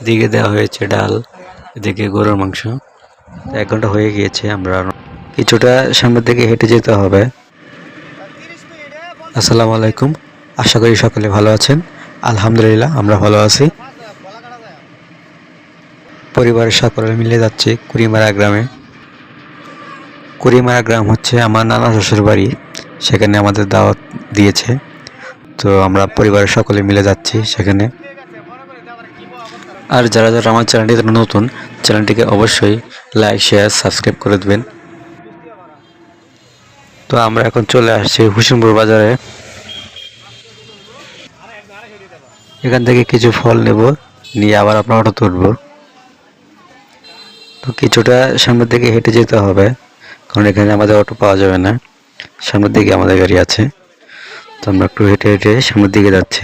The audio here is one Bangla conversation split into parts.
এদিকে দেওয়া হয়েছে ডাল, এদিকে গরুর মাংস। এক ঘণ্টা হয়ে গিয়েছে, আমরা কিছুটা সামনের দিকে হেঁটে যেতে হবে। আসসালামু আলাইকুম, আশা করি সকলে ভালো আছেন। আলহামদুলিল্লাহ, আমরা ভালো আছি। পরিবারের সকলে মিলে যাচ্ছি কুড়িমারা গ্রামে। কুড়িমারা গ্রাম হচ্ছে আমার নানা শ্বশুর বাড়ি, সেখানে আমাদের দাওয়াত দিয়েছে। তো আমরা পরিবারের সকলে মিলে যাচ্ছি সেখানে। আর যারা যারা আমার চ্যানেলটি নতুন চ্যানেলটিকে অবশ্যই লাইক শেয়ার সাবস্ক্রাইব করে দেবেন। তো আমরা এখন চলে আসছি হুসেনপুর বাজারে। এখান থেকে কিছু ফল নেব, নিয়ে আবার আপনার অটো তুলব। তো কিছুটা সামনের দিকে হেঁটে যেতে হবে, কারণ এখানে আমাদের অটো পাওয়া যাবে না। সামনের দিকে আমাদের গাড়ি আছে। তো আমরা একটু হেঁটে হেঁটে সামনের দিকে যাচ্ছি।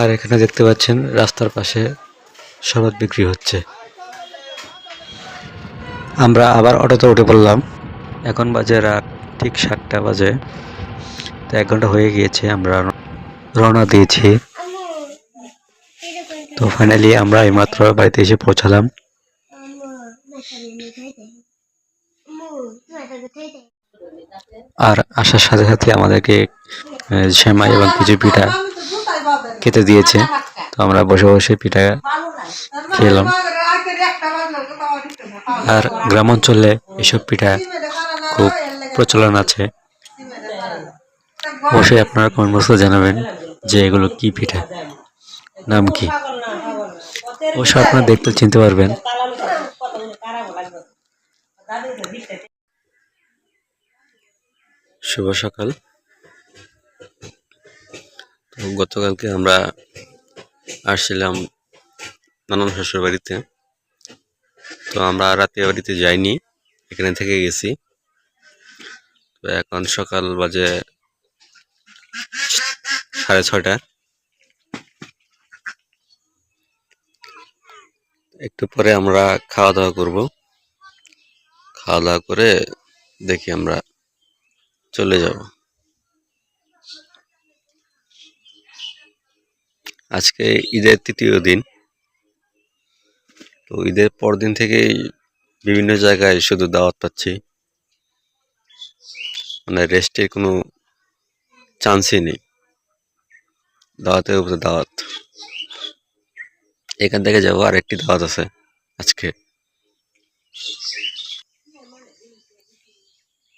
আর এখানে দেখতে পাচ্ছেন রাস্তার পাশে শরবত বিক্রি হচ্ছে। আমরা আবার অটোতে উঠে পড়লাম। এখন বাজে রাত ঠিক সাতটা বাজে। তো এক ঘণ্টা হয়ে গিয়েছে, আমরা রওনা দিয়েছি। তো ফাইনালি আমরা এইমাত্র বাড়িতে এসে পৌঁছালাম। আর আসার সাথে সাথে আমাদেরকে সেমাই এবং কিছু পিঠা খেতে দিয়েছে। তো আমরা বসে বসে পিঠা খেলাম। আর গ্রাম অঞ্চলে এসব পিঠা খুব প্রচলন আছে। অবশ্যই আপনারা কমেন্ট বক্সে জানাবেন যে এগুলো কি পিঠা, নাম কি। অবশ্য আপনারা দেখতে চিনতে পারবেন। শুভ সকাল। গতকালকে আমরা আসছিলাম নানান শ্বশুর বাড়িতে। তো আমরা রাতে বাড়িতে যাইনি, এখানে থেকে গেছি। তো এখন সকাল বাজে সাড়ে ছয়টা। একটু পরে আমরা খাওয়া দাওয়া করব। খাওয়া দাওয়া করে দেখি আমরা চলে যাব। আজকে ঈদের তৃতীয় দিন। তো ঈদের পর দিন থেকেই বিভিন্ন জায়গায় শুধু দাওয়াত পাচ্ছি। মানে রেস্টের কোনো চান্সই নেই। দাওয়াতের উপরে দাওয়াত। এখান থেকে যাব আর একটি দাওয়াত আছে আজকে।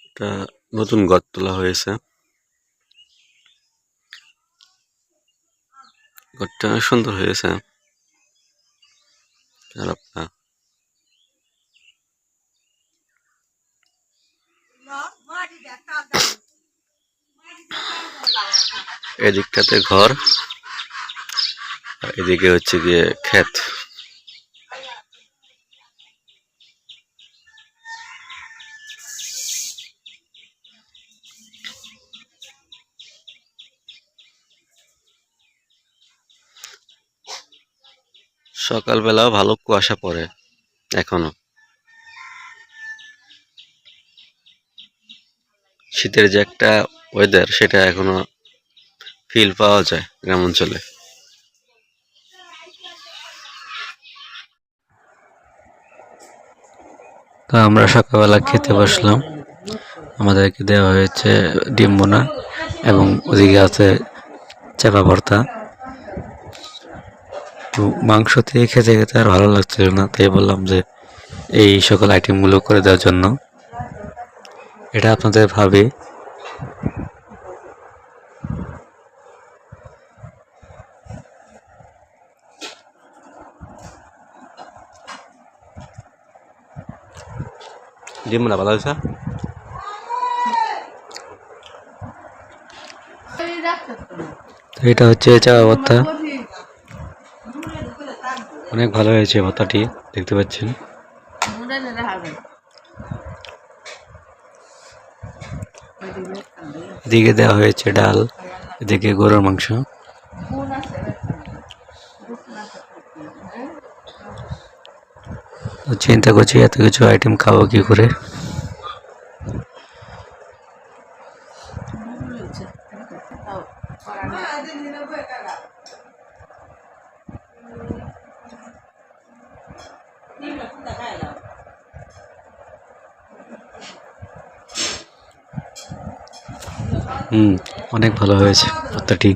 এটা নতুন গদ তোলা হয়েছে। ঘরটা সুন্দর হয়েছে। খারাপ না। এদিকটাতে ঘর এদিকে হচ্ছে গিয়ে ক্ষেত। সকালবেলাও ভালো কুয়াশা পড়ে, এখনও। শীতের যে একটা ওয়েদার সেটা এখনও ফিল পাওয়া যায় গ্রাম অঞ্চলে তো আমরা সকালবেলা খেতে বসলাম। আমাদেরকে দেওয়া হয়েছে ডিম বোনা এবং ওদিকে আছে চাপা ভর্তা। মাংস দিয়ে খেতে খেতে আর ভালো লাগছিল না তাই বললাম যে এই সকল আইটেমগুলো করে দেওয়ার জন্য। এটা আপনাদের ভাবে। ডিম না ভালো হয়েছে এটা হচ্ছে চাপা ভর্তা। অনেক ভালো হয়েছে ভাতাটি দেখতে পাচ্ছেন। এদিকে দেওয়া হয়েছে ডাল, এদিকে গরুর মাংস। চিন্তা করছি এত কিছু আইটেম খাব কি করে। হুম, অনেক ভালো হয়েছে ভর্তাটি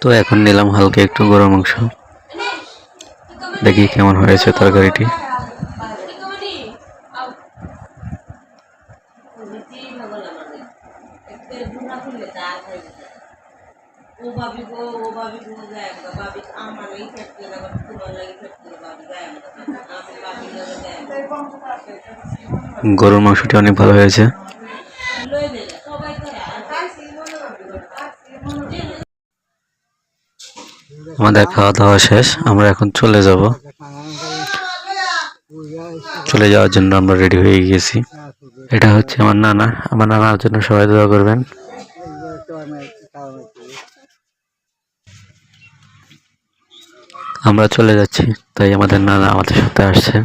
তো এখন নিলাম হালকা একটু গরম মাংস দেখি কেমন হয়েছে তরকারিটি। ও গরুর মাংসটি অনেক ভালো হয়েছে। আমাদের খাওয়া দাওয়া শেষ, আমরা এখন চলে যাব। চলে যাওয়ার জন্য আমরা রেডি হয়ে গিয়েছি। এটা হচ্ছে আমার নানা, আমার নানার জন্য সবাই দোয়া করবেন। আমরা চলে যাচ্ছি, তাই আমাদের নানা আমাদের সাথে আসছে।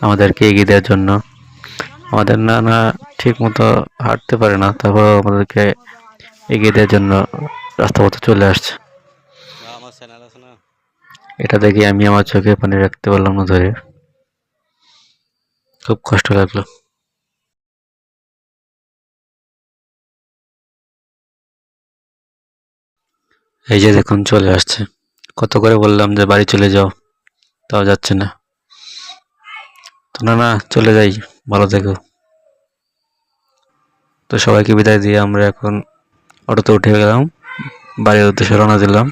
আমাদেরকে এগিয়ে দেওয়ার জন্য। আমাদের নানা ঠিক মতো হাঁটতে পারে না তারপর আমাদেরকে এগিয়ে দেওয়ার জন্য রাস্তা মতো চলে আসছে। এটা দেখে আমি আমার চোখে পানি রাখতে পারলাম না ধরে। খুব কষ্ট লাগল। এই যে দেখুন, চলে আসছে। কত করে বললাম যে বাড়ি চলে যাও, তাও যাচ্ছে না। তো না না চলে যাই। ভালো থেকো। তো সবাইকে বিদায় দিয়ে আমরা এখন অটোতে উঠে গেলাম। বাড়ির উদ্দেশ্যে রওনা দিলাম।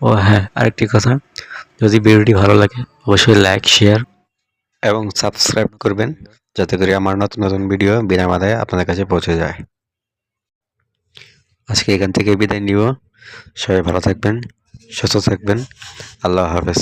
ও হ্যাঁ আরেকটি কথা। যদি ভিডিওটি ভালো লাগে, অবশ্যই লাইক শেয়ার এবং সাবস্ক্রাইব করবেন, যাতে করে আমার নতুন নতুন ভিডিও বিনা বাধায় আপনাদের কাছে পৌঁছে যায়। আজকে এখান থেকে বিদায় নিব। সবাই ভালো থাকবেন, সুস্থ থাকবেন। আল্লাহ হাফেজ।